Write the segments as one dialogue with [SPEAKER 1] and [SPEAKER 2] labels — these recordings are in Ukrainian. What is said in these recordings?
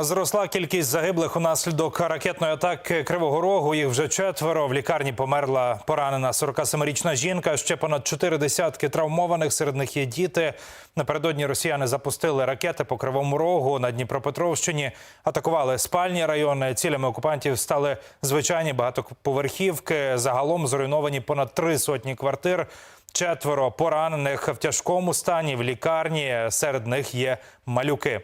[SPEAKER 1] Зросла кількість загиблих унаслідок ракетної атаки Кривого Рогу. Їх вже четверо. В лікарні померла поранена 47-річна жінка. Ще понад чотири десятки травмованих. Серед них є діти. Напередодні росіяни запустили ракети по Кривому Рогу на Дніпропетровщині. Атакували спальні райони. Цілями окупантів стали звичайні багатоповерхівки. Загалом зруйновані понад три сотні квартир. Четверо поранених в тяжкому стані в лікарні. Серед них є малюки.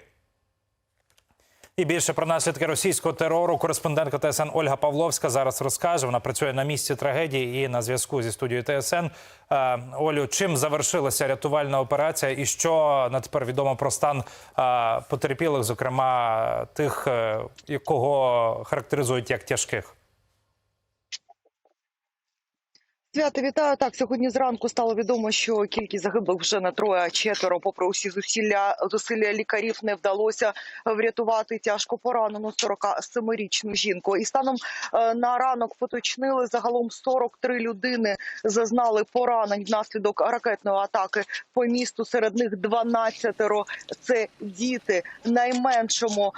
[SPEAKER 1] І більше про наслідки російського терору кореспондентка ТСН Ольга Павловська зараз розкаже. Вона працює на місці трагедії і на зв'язку зі студією ТСН. Е, Олю, чим завершилася рятувальна операція, і що на тепер відомо про стан е, потерпілих, зокрема тих, е, кого характеризують як тяжких?
[SPEAKER 2] Свято вітаю. Так, сьогодні зранку стало відомо, що кількість загиблих вже на троє, четверо. Попри усі зусилля зусилля лікарів не вдалося врятувати тяжко поранену 47-річну жінку. І станом е, на ранок поточнили загалом 43 людини зазнали поранень внаслідок ракетної атаки по місту. Серед них 12 – це діти. Найменшому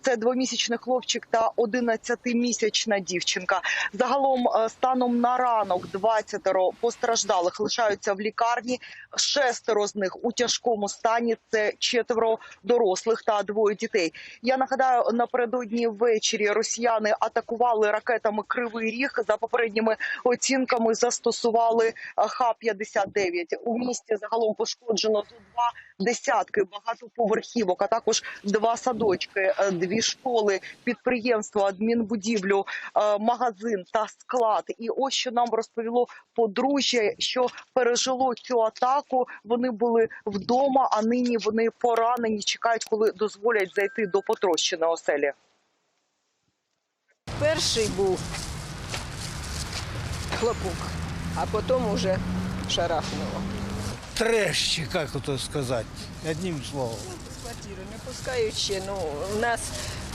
[SPEAKER 2] це двомісячний хлопчик та 11-місячна дівчинка. Загалом е, станом на ранок 20 постраждалих лишаються в лікарні. Шестеро з них у тяжкому стані. Це четверо дорослих та двоє дітей. Я нагадаю, напередодні ввечері росіяни атакували ракетами Кривий Ріг. За попередніми оцінками застосували е, Х-59. У місті загалом пошкоджено тут два десятки багатоповерхівок, а також два садочки, е, дві школи, підприємство, адмінбудівлю, е, магазин та склад. І ось що нам розповіло подружжя, що пережило цю атаку. Вони були вдома, а нині вони поранені. Чекають, коли дозволять зайти до потрощеної оселі.
[SPEAKER 3] Перший був хлопок, а потім уже шарахнуло.
[SPEAKER 4] Трещ, как это сказать, одним словом.
[SPEAKER 3] Квартиру не пускають ще, ну у нас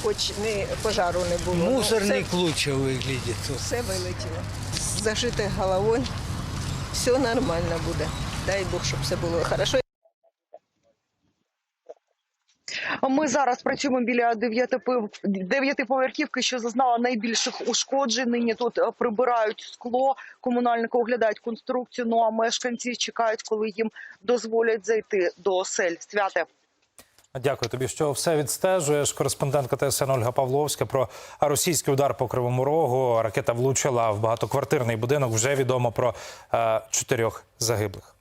[SPEAKER 3] хоч не пожару не було. ну,
[SPEAKER 4] Мусорник
[SPEAKER 3] все,
[SPEAKER 4] лучше выглядит.
[SPEAKER 3] все вилетіло. Зажити головою все нормально буде. Дай Бог, щоб все було хорошо.
[SPEAKER 2] Ми зараз працюємо біля дев'ятипов- дев'ятиповерхівки, що зазнала найбільших ушкоджень. Нині тут е, прибирають скло, комунальники оглядають конструкцію. Ну а мешканці чекають, коли їм дозволять зайти до осель. Святе.
[SPEAKER 1] Дякую тобі, що все відстежуєш. Кореспондентка ТСН Ольга Павловська про російський удар по Кривому Рогу. Ракета влучила в багатоквартирний будинок. Вже відомо про е, чотирьох загиблих.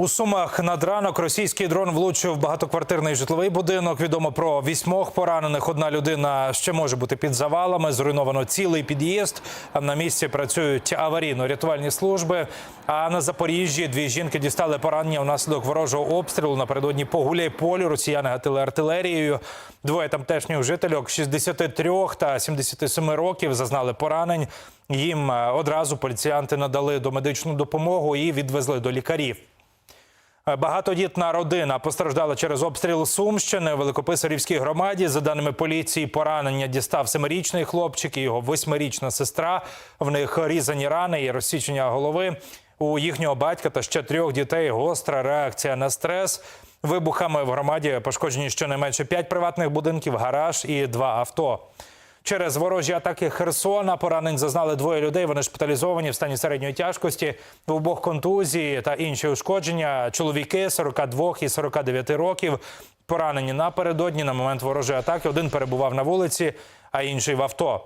[SPEAKER 1] У Сумах над ранок російський дрон влучив багатоквартирний житловий будинок. Відомо про вісьмох поранених. Одна людина ще може бути під завалами. Зруйновано цілий під'їзд. На місці працюють аварійно-рятувальні служби. А на Запоріжжі дві жінки дістали поранення внаслідок ворожого обстрілу. Напередодні по Гуляйполі росіяни гатили артилерією. Двоє тамтешніх жительок 63 та 77 років зазнали поранень. Їм е, одразу поліціянти надали домедичну допомогу і відвезли до лікарів. Багатодітна родина постраждала через обстріл Сумщини в Великописарівській громаді. За даними поліції, поранення дістав семирічний хлопчик і його восьмирічна сестра. В них різані рани і розсічення голови. У їхнього батька та ще трьох дітей гостра реакція на стрес. Вибухами в громаді пошкоджені щонайменше п'ять приватних будинків, гараж і два авто. Через ворожі атаки Херсона поранень зазнали двоє людей. Вони шпиталізовані в стані середньої тяжкості. В обох контузії та інші ушкодження. Чоловіки 42 і 49 років. Поранені напередодні на момент ворожої атаки. Один перебував на вулиці, а інший в авто.